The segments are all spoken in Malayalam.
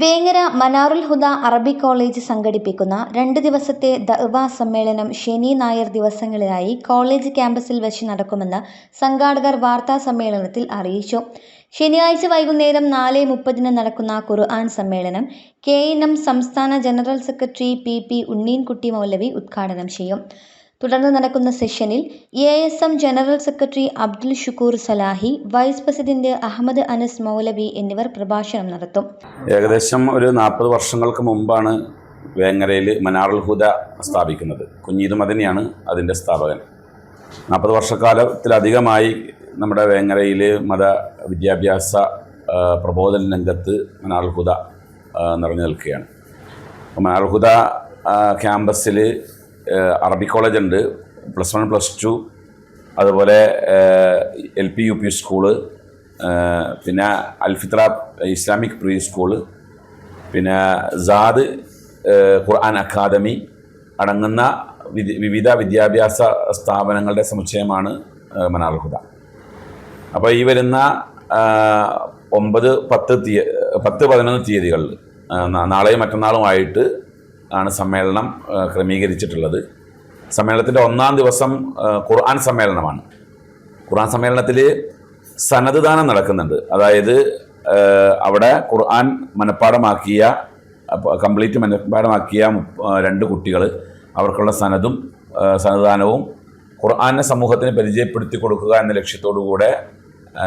വേങ്ങര മനാറുൽ ഹുദ അറബി കോളേജ് സംഘടിപ്പിക്കുന്ന രണ്ട് ദിവസത്തെ ദഅ്വ സമ്മേളനം ശനി നായർ ദിവസങ്ങളിലായി കോളേജ് ക്യാമ്പസിൽ വെച്ച് നടക്കുമെന്ന് സംഘാടകർ വാർത്താ സമ്മേളനത്തിൽ അറിയിച്ചു. ശനിയാഴ്ച വൈകുന്നേരം നാല് മുപ്പതിന് നടക്കുന്ന ഖുർആൻ സമ്മേളനം കെ എൻ എം സംസ്ഥാന general secretary P P Unneenkutty മൗലവി ഉദ്ഘാടനം ചെയ്യും. തുടർന്ന് നടക്കുന്ന സെഷനിൽ A S M general secretary Abdul Shukoor Salahi vice president Ahammed Anas മൗലവി എന്നിവർ പ്രഭാഷണം നടത്തും. ഏകദേശം ഒരു നാൽപ്പത് വർഷങ്ങൾക്ക് മുമ്പാണ് വേങ്ങരയിൽ മനാറുൽ ഹുദ സ്ഥാപിക്കുന്നത്. കുഞ്ഞീത് മദനിയാണ് അതിന്റെ സ്ഥാപകൻ. നാൽപ്പത് വർഷക്കാലത്തിലധികമായി നമ്മുടെ വേങ്ങരയിൽ മത വിദ്യാഭ്യാസ പ്രബോധന രംഗത്ത് മനാറുൽ ഹുദ നിറഞ്ഞു നിൽക്കുകയാണ്. മനാറുൽ ഹുദ ക്യാമ്പസിൽ അറബി കോളേജ് ഉണ്ട്. Plus one plus two. അതുപോലെ L P U P school. പിന്നെ അൽഫിത്ര ഇസ്ലാമിക് പ്രീ സ്കൂൾ. പിന്നെ സാദ് ഖുർആൻ അക്കാദമി അടങ്ങുന്ന വിവിധ വിദ്യാഭ്യാസ സ്ഥാപനങ്ങളുടെ സമുച്ചയമാണ് മനാർഹുദ അപ്പോൾ ഈ വരുന്ന ഒമ്പത് പത്ത് തീയ പത്ത് പതിനൊന്ന് തീയതികളിൽ നാളെയും മറ്റന്നാളുമായിട്ട് ആണ് സമ്മേളനം ക്രമീകരിച്ചിട്ടുള്ളത്. സമ്മേളനത്തിന്റെ ഒന്നാം ദിവസം ഖുർആൻ സമ്മേളനമാണ്. ഖുർആൻ സമ്മേളനത്തിൽ സനത് ദാനം നടക്കുന്നുണ്ട്. അതായത് അവിടെ ഖുർആൻ മനഃപ്പാടമാക്കിയ കംപ്ലീറ്റ് മനഃപ്പാടമാക്കിയ രണ്ട് കുട്ടികൾ അവർക്കുള്ള സനതും സന്നദാനവും ഖുർആാനെ സമൂഹത്തിന് പരിചയപ്പെടുത്തി കൊടുക്കുക എന്ന ലക്ഷ്യത്തോടു കൂടെ ആ,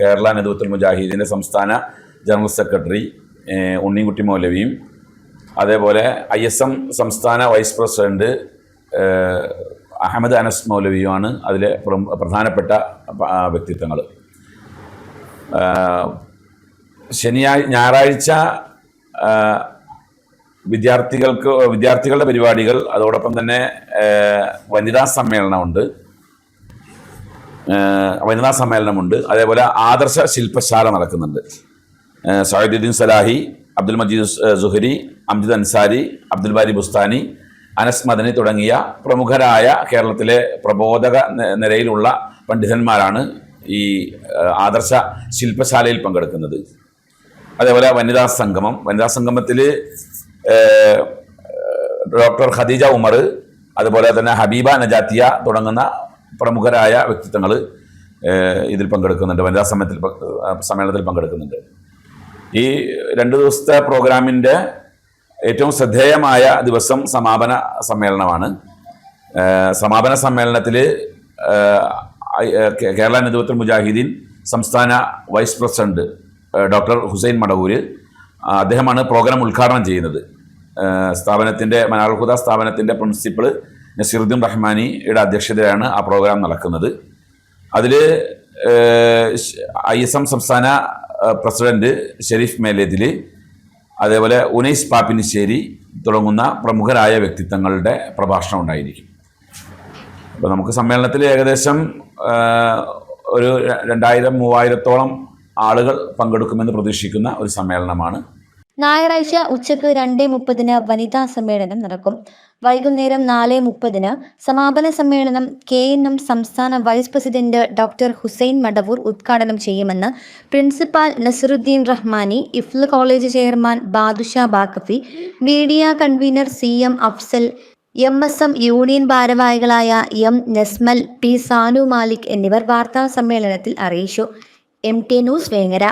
കേരള നേതൃത്വ മുജാഹിദിന്റെ സംസ്ഥാന ജനറൽ സെക്രട്ടറി ഉണ്ണിക്കുട്ടി മൗലവിയും അതേപോലെ ഐ എസ് എം സംസ്ഥാന വൈസ് പ്രസിഡന്റ് അഹമ്മദ് അനസ് മൗലവിയുമാണ് അതിലെ പ്രധാനപ്പെട്ട വ്യക്തിത്വങ്ങൾ. ശനിയാഴ്ച ഞായറാഴ്ച വിദ്യാർത്ഥികൾക്ക് വിദ്യാർത്ഥികളുടെ പരിപാടികൾ അതോടൊപ്പം തന്നെ വനിതാ സമ്മേളനമുണ്ട്. വനിതാ സമ്മേളനമുണ്ട്. അതേപോലെ ആദർശ ശില്പശാല നടക്കുന്നുണ്ട്. സഹദുദ്ദീൻ സലാഹി അബ്ദുൽ മജീദ് സുഹരി അംജിദ് അൻസാരി അബ്ദുൽ ബാരി ബുസ്താനി അനസ് മദനി തുടങ്ങിയ പ്രമുഖരായ കേരളത്തിലെ പ്രബോധക നിരയിലുള്ള പണ്ഡിതന്മാരാണ് ഈ ആദർശ ശില്പശാലയിൽ പങ്കെടുക്കുന്നത്. അതേപോലെ വനിതാ സംഗമം. വനിതാ സംഗമത്തിൽ ഡോക്ടർ ഖദീജ ഉമർ അതുപോലെ തന്നെ ഹബീബ നജാത്തിയ തുടങ്ങുന്ന പ്രമുഖരായ വ്യക്തിത്വങ്ങൾ ഇതിൽ പങ്കെടുക്കുന്നുണ്ട്. വനിതാ സമയത്തിൽ സമ്മേളനത്തിൽ പങ്കെടുക്കുന്നുണ്ട്. ഈ രണ്ട് ദിവസത്തെ പ്രോഗ്രാമിന്റെ ഏറ്റവും ശ്രദ്ധേയമായ ദിവസം സമാപന സമ്മേളനമാണ്. സമാപന സമ്മേളനത്തിൽ കേരള നേതൃത്വ മുജാഹിദീൻ സംസ്ഥാന vice president doctor Hussain Madavoor അദ്ദേഹമാണ് പ്രോഗ്രാം ഉദ്ഘാടനം ചെയ്യുന്നത്. സ്ഥാപനത്തിന്റെ മനാൽഹുദ സ്ഥാപനത്തിന്റെ പ്രിൻസിപ്പൾ നസീറുദ്ദീൻ റഹ്മാനിയുടെ അധ്യക്ഷതയാണ് ആ പ്രോഗ്രാം നടക്കുന്നത്. അതിൽ ഐ എസ് എം സംസ്ഥാന പ്രസിഡന്റ് ഷെരീഫ് മേലേതിലി അതേപോലെ ഉനൈസ് പാപ്പിനിശ്ശേരി തുടങ്ങുന്ന പ്രമുഖരായ വ്യക്തിത്വങ്ങളുടെ പ്രഭാഷണം ഉണ്ടായിരിക്കും. അപ്പോൾ നമുക്ക് സമ്മേളനത്തിൽ ഏകദേശം ഒരു രണ്ടായിരം മൂവായിരത്തോളം ആളുകൾ പങ്കെടുക്കുമെന്ന് പ്രതീക്ഷിക്കുന്ന ഒരു സമ്മേളനമാണ് ഞായറാഴ്ച ഉച്ചയ്ക്ക് രണ്ട് മുപ്പതിന് വനിതാ സമ്മേളനം നടക്കും. വൈകുന്നേരം നാല് മുപ്പതിന് സമാപന സമ്മേളനം കെ എൻ എം സംസ്ഥാന vice president doctor Hussain Madavoor ഉദ്ഘാടനം ചെയ്യുമെന്ന് principal Nasaruddin Rahmani Ifla college chairman Badusha ബാക്കഫി media convener C M Afsal M S M union ഭാരവാഹികളായ എം നസ്മൽ പി സാനു മാലിക് എന്നിവർ വാർത്താ സമ്മേളനത്തിൽ അറിയിച്ചു. M T news Vengara.